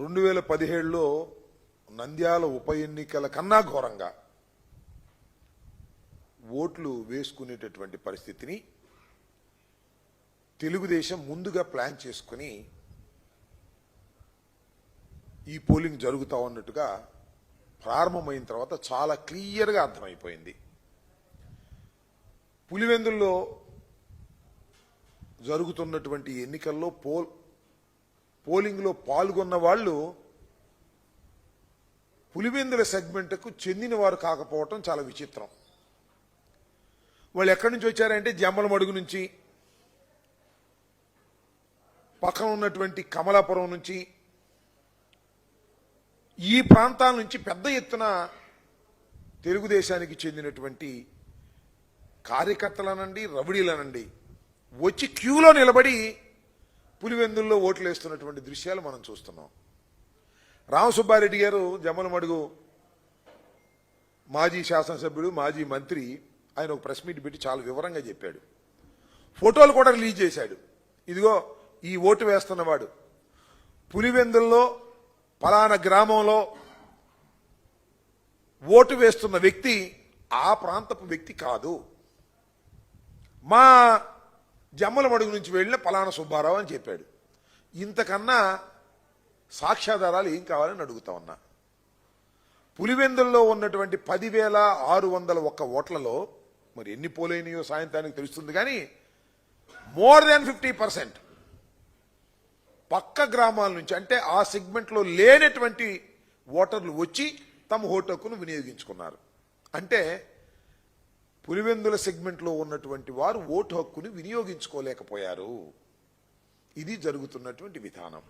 రెండు వేల పదిహేడులో నంద్యాల ఉప ఎన్నికల కన్నా ఘోరంగా ఓట్లు వేసుకునేటటువంటి పరిస్థితిని తెలుగుదేశం ముందుగా ప్లాన్ చేసుకుని ఈ పోలింగ్ జరుగుతా ఉన్నట్టుగా ప్రారంభమైన తర్వాత చాలా క్లియర్గా అర్థమైపోయింది. పులివెందుల్లో జరుగుతున్నటువంటి ఎన్నికల్లో పోల్ పోలింగ్లో పాల్గొన్న వాళ్ళు పులివెందుల సెగ్మెంట్కు చెందిన వారు కాకపోవటం చాలా విచిత్రం. వాళ్ళు ఎక్కడి నుంచి వచ్చారంటే జమ్మలమడుగు నుంచి పక్కన ఉన్నటువంటి కమలాపురం నుంచి ఈ ప్రాంతాల నుంచి పెద్ద ఎత్తున తెలుగుదేశానికి చెందినటువంటి కార్యకర్తలనండి రబడీలనండి వచ్చి క్యూలో నిలబడి పులివెందుల్లో ఓట్లు వేస్తున్నటువంటి దృశ్యాలు మనం చూస్తున్నాం. రామసుబ్బారెడ్డి గారు జమ్మలమడుగు మాజీ శాసనసభ్యుడు మాజీ మంత్రి ఆయన ఒక ప్రెస్ మీట్ పెట్టి చాలా వివరంగా చెప్పాడు. ఫోటోలు కూడా రిలీజ్ చేశాడు. ఇదిగో ఈ ఓటు వేస్తున్నవాడు. పులివెందుల్లో పలానా గ్రామంలో ఓటు వేస్తున్న వ్యక్తి ఆ ప్రాంతపు వ్యక్తి కాదు. మా జమ్మలమడుగు నుంచి వెళ్ళిన పలానా సుబ్బారావు అని చెప్పాడు. ఇంతకన్నా సాక్ష్యాధారాలు ఏం కావాలని అడుగుతా ఉన్నా. పులివెందుల్లో ఉన్నటువంటి పదివేల ఆరు వందల ఒక్క ఓట్లలో మరి ఎన్ని పోలైనయో సాయంత్రానికి తెలుస్తుంది కానీ మోర్ దాన్ ఫిఫ్టీ పర్సెంట్ పక్క గ్రామాల నుంచి అంటే ఆ సెగ్మెంట్లో లేనటువంటి ఓటర్లు వచ్చి తమ ఓటు హక్కును వినియోగించుకున్నారు. అంటే పులివెందుల సెగ్మెంట్లో ఉన్నటువంటి వారు ఓటు హక్కుని వినియోగించుకోలేకపోయారు. ఇది జరుగుతున్నటువంటి విధానం.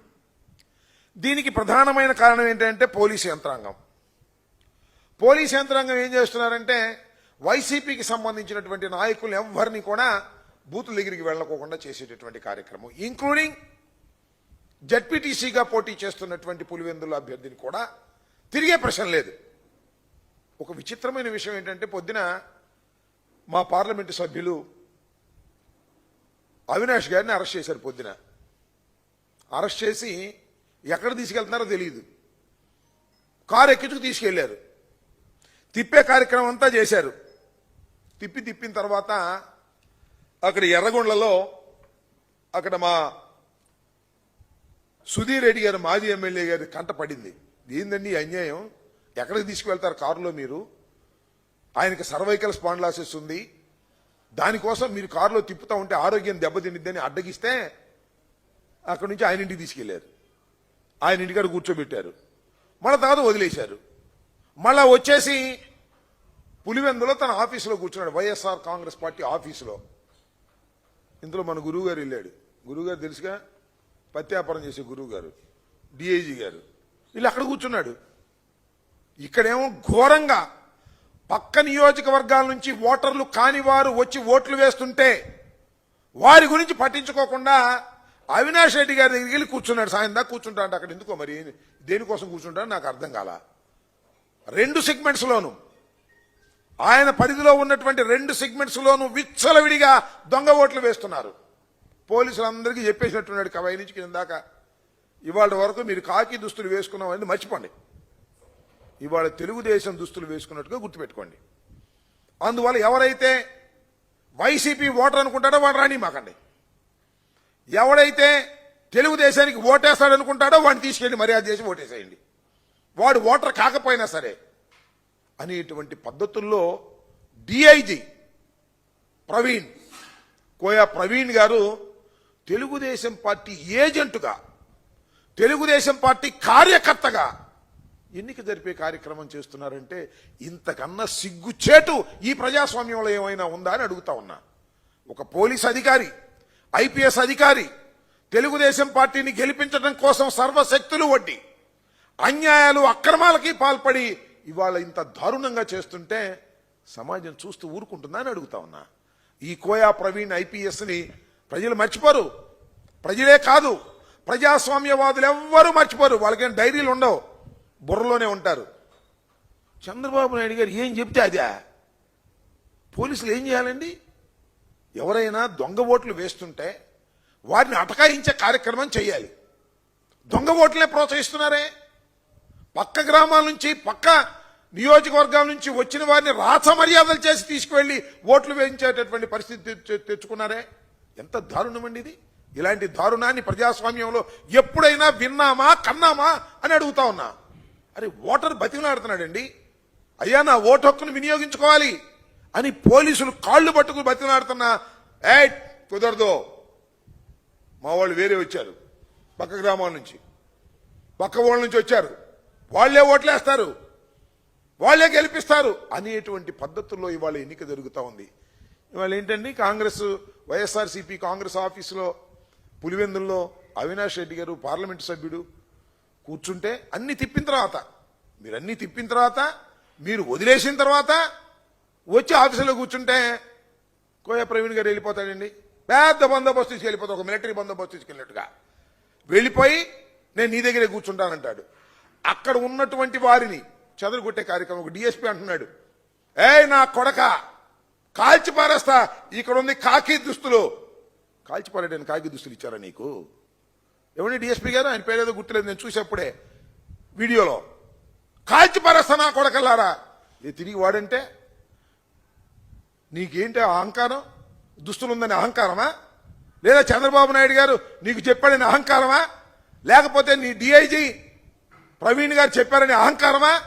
దీనికి ప్రధానమైన కారణం ఏంటంటే పోలీసు యంత్రాంగం. పోలీస్ యంత్రాంగం ఏం చేస్తున్నారంటే వైసీపీకి సంబంధించినటువంటి నాయకులు ఎవరిని కూడా బూతుల దగ్గరికి వెళ్ళకోకుండా చేసేటటువంటి కార్యక్రమం. ఇంక్లూడింగ్ జడ్పీటీసీగా పోటీ చేస్తున్నటువంటి పులివెందుల అభ్యర్థిని కూడా తిరిగే ప్రశ్న లేదు. ఒక విచిత్రమైన విషయం ఏంటంటే పొద్దున మా పార్లమెంటు సభ్యులు అవినాష్ గారిని అరెస్ట్ చేశారు పొద్దున. అరెస్ట్ చేసి ఎక్కడ తీసుకెళ్తున్నారో తెలియదు కారు ఎక్కించుకు తీసుకెళ్ళారు. తిప్పే కార్యక్రమం అంతా చేశారు. తిప్పి తిప్పిన తర్వాత అక్కడ ఎర్రగొండలలో అక్కడ మా సుధీర్ రెడ్డి గారు మాజీ ఎమ్మెల్యే గారి కంట పడింది. ఏందండి ఈ అన్యాయం? ఎక్కడికి తీసుకువెళ్తారు కారులో మీరు? ఆయనకి సర్వైకల్ స్పాండ్లాసిస్ ఉంది. దానికోసం మీరు కారులో తిప్పుతా ఉంటే ఆరోగ్యం దెబ్బతినిద్దని అడ్డగిస్తే అక్కడి నుంచి ఆయన ఇంటికి తీసుకెళ్ళారు. ఆయన ఇంటికాడ కూర్చోబెట్టారు. మళ్ళీ తర్వాత వదిలేశారు. మళ్ళా వచ్చేసి పులివెందులో తన ఆఫీసులో కూర్చున్నాడు. వైఎస్ఆర్ కాంగ్రెస్ పార్టీ ఆఫీసులో. ఇందులో మన గురువు గారు వెళ్ళాడు. గురువు గారు తెలుసుగా? పత్యాపారం చేసే గురువు గారు డిఐజీ గారు. వీళ్ళు అక్కడ కూర్చున్నాడు. ఇక్కడేమో ఘోరంగా పక్క నియోజకవర్గాల నుంచి ఓటర్లు కాని వారు వచ్చి ఓట్లు వేస్తుంటే వారి గురించి పట్టించుకోకుండా అవినాష్ రెడ్డి గారి దగ్గరికి వెళ్ళి కూర్చున్నాడు. సాయం దాకా కూర్చుంటాడు అక్కడ ఎందుకో మరి దేనికోసం కూర్చుంటాడు నాకు అర్థం కాల. రెండు సెగ్మెంట్స్లోను ఆయన పరిధిలో ఉన్నటువంటి రెండు సెగ్మెంట్స్లోను విచ్చలవిడిగా దొంగ ఓట్లు వేస్తున్నారు. పోలీసులందరికీ చెప్పేసినట్టున్నాడు. కవై నుంచి కింద దాకా. ఇవాళ వరకు మీరు కాకి దుస్తులు వేసుకున్నామని మర్చిపోండి. ఇవాళ తెలుగుదేశం దుస్తులు వేసుకున్నట్టుగా గుర్తుపెట్టుకోండి. అందువల్ల ఎవరైతే వైసీపీ ఓటర్ అనుకుంటాడో వాడు రాని మాకండి ఎవడైతే తెలుగుదేశానికి ఓటేస్తాడు అనుకుంటాడో వాడిని తీసుకెళ్ళి మర్యాద చేసి ఓటేసేయండి. వాడు ఓటర్ కాకపోయినా సరే అనేటువంటి పద్ధతుల్లో డిఐజీ ప్రవీణ్ కోయా ప్రవీణ్ గారు తెలుగుదేశం పార్టీ ఏజెంటుగా తెలుగుదేశం పార్టీ కార్యకర్తగా ఎన్నిక జరిపే కార్యక్రమం చేస్తున్నారంటే ఇంతకన్నా సిగ్గుచేటు ఈ ప్రజాస్వామ్యంలో ఏమైనా ఉందా అని అడుగుతా ఉన్నా. ఒక పోలీస్ అధికారి ఐపీఎస్ అధికారి తెలుగుదేశం పార్టీని గెలిపించడం కోసం సర్వశక్తులు వడ్డి అన్యాయాలు అక్రమాలకి పాల్పడి ఇవాళ ఇంత దారుణంగా చేస్తుంటే సమాజం చూస్తూ ఊరుకుంటుందా అని అడుగుతా ఉన్నా. ఈ కోయా ప్రవీణ్ ఐపీఎస్ని ప్రజలు మర్చిపోరు. ప్రజలే కాదు ప్రజాస్వామ్యవాదులు ఎవ్వరూ మర్చిపోరు. వాళ్ళకేం డైరీలు ఉండవు బుర్రలోనే ఉంటారు. చంద్రబాబు నాయుడు గారు ఏం చెప్తే అదే. పోలీసులు ఏం చేయాలండి? ఎవరైనా దొంగ ఓట్లు వేస్తుంటే వారిని అటకాయించే కార్యక్రమం చేయాలి. దొంగ ఓట్లనే ప్రోత్సహిస్తున్నారే. పక్క గ్రామాల నుంచి పక్క నియోజకవర్గాల నుంచి వచ్చిన వారిని రాచ మర్యాదలు చేసి తీసుకువెళ్ళి ఓట్లు వేయించేటటువంటి పరిస్థితి తెచ్చుకున్నారే. ఎంత దారుణమండి ఇది. ఇలాంటి దారుణాన్ని ప్రజాస్వామ్యంలో ఎప్పుడైనా విన్నామా కన్నామా అని అడుగుతా ఉన్నా. అరే ఓటర్ బతిమలాడుతున్నాడండి. అయ్యా నా ఓటు హక్కును వినియోగించుకోవాలి అని పోలీసులు కాళ్ళు పట్టుకుని బతిమలాడుతున్నా ఏ కుదరదు. మా వాళ్ళు వేరే వచ్చారు పక్క గ్రామాల నుంచి. పక్క ఊళ్ళ నుంచి వచ్చారు. వాళ్ళే ఓట్లేస్తారు. వాళ్ళే గెలిపిస్తారు అనేటువంటి పద్ధతుల్లో ఇవాళ ఎన్నిక జరుగుతూ ఉంది. ఇవాళ ఏంటండి కాంగ్రెస్ వైఎస్ఆర్సీపీ కాంగ్రెస్ ఆఫీసులో పులివెందుల్లో అవినాష్ రెడ్డి గారు పార్లమెంటు సభ్యుడు కూర్చుంటే అన్ని తిప్పిన తర్వాత మీరు అన్ని తిప్పిన తర్వాత మీరు వదిలేసిన తర్వాత వచ్చి ఆఫీసులో కూర్చుంటే కోయ ప్రవీణ్ గారు వెళ్ళిపోతాడండి. పెద్ద బందోబస్తు తీసుకు వెళ్ళిపోతా ఒక మిలిటరీ బందోబస్తు తీసుకెళ్ళినట్టుగా. వెళ్ళిపోయి నేను నీ దగ్గరే కూర్చుంటానంటాడు. అక్కడ ఉన్నటువంటి వారిని చెదరగొట్టే కార్యక్రమం ఒక డిఎస్పీ అంటున్నాడు. ఏ నా కొడక కాల్చి పారేస్తా ఇక్కడ ఉంది కాకి దుస్తులు. కాల్చి పారేయడానికి కాకి దుస్తులు ఇచ్చారా నీకు? ఎవరి డిఎస్పీ గారు? ఆయన పేరేదో గుర్తులేదు నేను చూసేప్పుడే వీడియోలో. కాల్చి పారేస్తా నా కొడకల్లారా? ఇది తిరిగి వాడంటే నీకేంటి అహంకారం? దుస్తులుందని అహంకారమా? లేదా చంద్రబాబు నాయుడు గారు నీకు చెప్పాడని అహంకారమా? లేకపోతే నీ డిఐజీ ప్రవీణ్ గారు చెప్పారని అహంకారమా?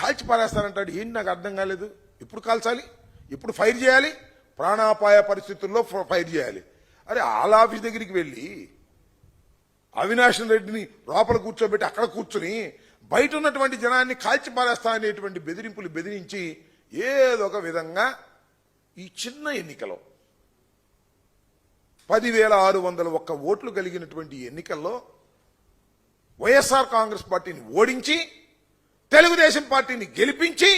కాల్చి పారేస్తానంటాడు. ఏంటి నాకు అర్థం కాలేదు. ఎప్పుడు కాల్చాలి? ఎప్పుడు ఫైర్ చేయాలి? ప్రాణాపాయ పరిస్థితుల్లో ఫైర్ చేయాలి. అరే ఆల్ ఆఫీస్ దగ్గరికి వెళ్ళి అవినాష్ రెడ్డిని లోపల కూర్చోబెట్టి అక్కడ కూర్చుని బయట ఉన్నటువంటి జనాన్ని కాల్చి పారేస్తా అనేటువంటి బెదిరింపులు బెదిరించి ఏదో ఒక విధంగా ఈ చిన్న ఎన్నికలో పదివేల ఆరు వందల ఒక్క ఓట్లు కలిగినటువంటి ఎన్నికల్లో వైఎస్ఆర్ కాంగ్రెస్ పార్టీని ఓడించి తెలుగుదేశం పార్టీని గెలిపించి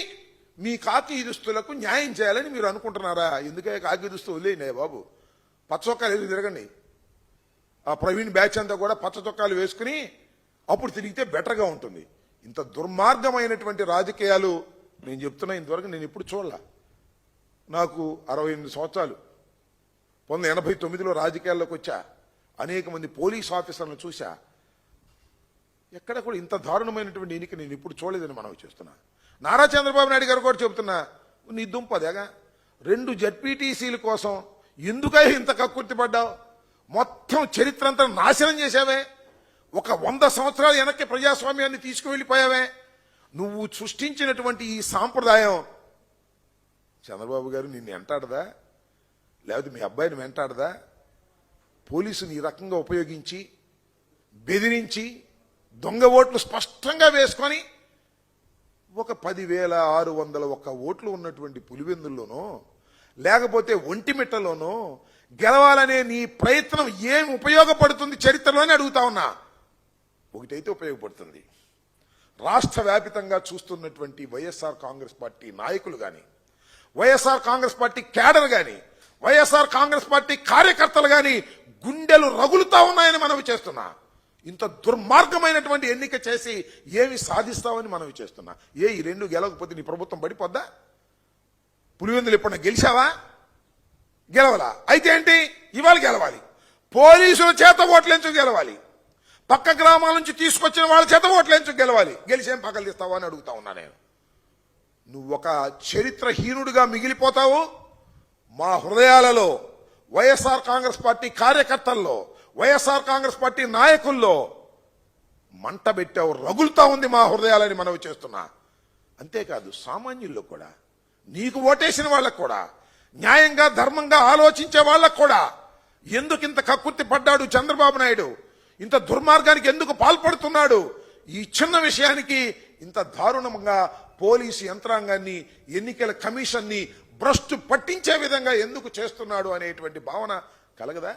మీ కాకి దుస్తులకు న్యాయం చేయాలని మీరు అనుకుంటున్నారా? ఎందుకే కాకి దుస్తు వదిలేనే బాబు. పచ్చొక్కలు ఎదురు తిరగండి? ఆ ప్రవీణ్ బ్యాచ్ అంతా కూడా పచ్చ చొక్కాలు వేసుకుని అప్పుడు తిరిగితే బెటర్గా ఉంటుంది. ఇంత దుర్మార్గమైనటువంటి రాజకీయాలు నేను చెప్తున్నా ఇంతవరకు నేను ఎప్పుడు చూడలా. నాకు అరవై ఎనిమిది సంవత్సరాలు. పంతొమ్మిది ఎనభై తొమ్మిదిలో రాజకీయాల్లోకి వచ్చా. అనేక మంది పోలీస్ ఆఫీసర్లను చూశా. ఎక్కడ కూడా ఇంత దారుణమైనటువంటి ఎన్నిక నేను ఇప్పుడు చూడలేదని మనం చేస్తున్నా. నారా చంద్రబాబు నాయుడు గారు కూడా చెబుతున్నా నీ దుంపదేగా రెండు జడ్పీటీసీల కోసం ఎందుకై ఇంత కక్కుర్తి పడ్డావు? మొత్తం చరిత్ర అంతా నాశనం చేశావే. ఒక వంద సంవత్సరాల వెనక్కి ప్రజాస్వామ్యాన్ని తీసుకువెళ్ళిపోయావే. నువ్వు సృష్టించినటువంటి ఈ సాంప్రదాయం. చంద్రబాబు గారు నిన్ను వెంటాడదా? లేకపోతే మీ అబ్బాయిని వెంటాడదా? పోలీసుని ఈ రకంగా ఉపయోగించి బెదిరించి దొంగ ఓట్లు స్పష్టంగా వేసుకొని ఒక పదివేల ఆరు వందల ఒక్క ఓట్లు ఉన్నటువంటి పులివెందుల్లోనో లేకపోతే ఒంటిమిట్టలోనో గెలవాలనే నీ ప్రయత్నం ఏం ఉపయోగపడుతుంది చరిత్రలోనే అడుగుతా ఉన్నా. ఒకటైతే ఉపయోగపడుతుంది. రాష్ట్ర వ్యాపితంగా చూస్తున్నటువంటి వైఎస్ఆర్ కాంగ్రెస్ పార్టీ నాయకులు కానీ వైఎస్ఆర్ కాంగ్రెస్ పార్టీ క్యాడర్ కానీ వైఎస్ఆర్ కాంగ్రెస్ పార్టీ కార్యకర్తలు కానీ గుండెలు రగులుతా ఉన్నాయని మనవి చేస్తున్నా. ఇంత దుర్మార్గమైనటువంటి ఎన్నిక చేసి ఏమి సాధిస్తామని మనవి చేస్తున్నా. ఏ ఈ రెండు గెలవకపోతే నీ ప్రభుత్వం పడిపోద్దా? పులివెందులు ఎప్పుడన్నా గెలిచావా? గెలవలా? అయితే ఏంటి? ఇవాళ గెలవాలి. పోలీసుల చేత ఓట్లెంచు గెలవాలి. పక్క గ్రామాల నుంచి తీసుకొచ్చిన వాళ్ళ చేత ఓట్లెంచు గెలవాలి. గెలిచేం పగలు తీస్తావా అని అడుగుతా ఉన్నా నేను. నువ్వు ఒక చరిత్రహీనుడిగా మిగిలిపోతావు. మా హృదయాలలో వైఎస్ఆర్ కాంగ్రెస్ పార్టీ కార్యకర్తల్లో వైఎస్ఆర్ కాంగ్రెస్ పార్టీ నాయకుల్లో మంట పెట్టావు రగులుతా ఉంది మా హృదయాలని మనవి చేస్తున్నా. అంతేకాదు సామాన్యుల్లో కూడా నీకు ఓటేసిన వాళ్ళకు కూడా న్యాయంగా ధర్మంగా ఆలోచించే వాళ్ళకు కూడా ఎందుకు ఇంత కక్కుర్తి పడ్డాడు చంద్రబాబు నాయుడు? ఇంత దుర్మార్గానికి ఎందుకు పాల్పడుతున్నాడు? ఈ చిన్న విషయానికి ఇంత దారుణంగా పోలీసు యంత్రాంగాన్ని ఎన్నికల కమిషన్ని భ్రష్టు పట్టించే విధంగా ఎందుకు చేస్తున్నాడు అనేటువంటి భావన కలగదా?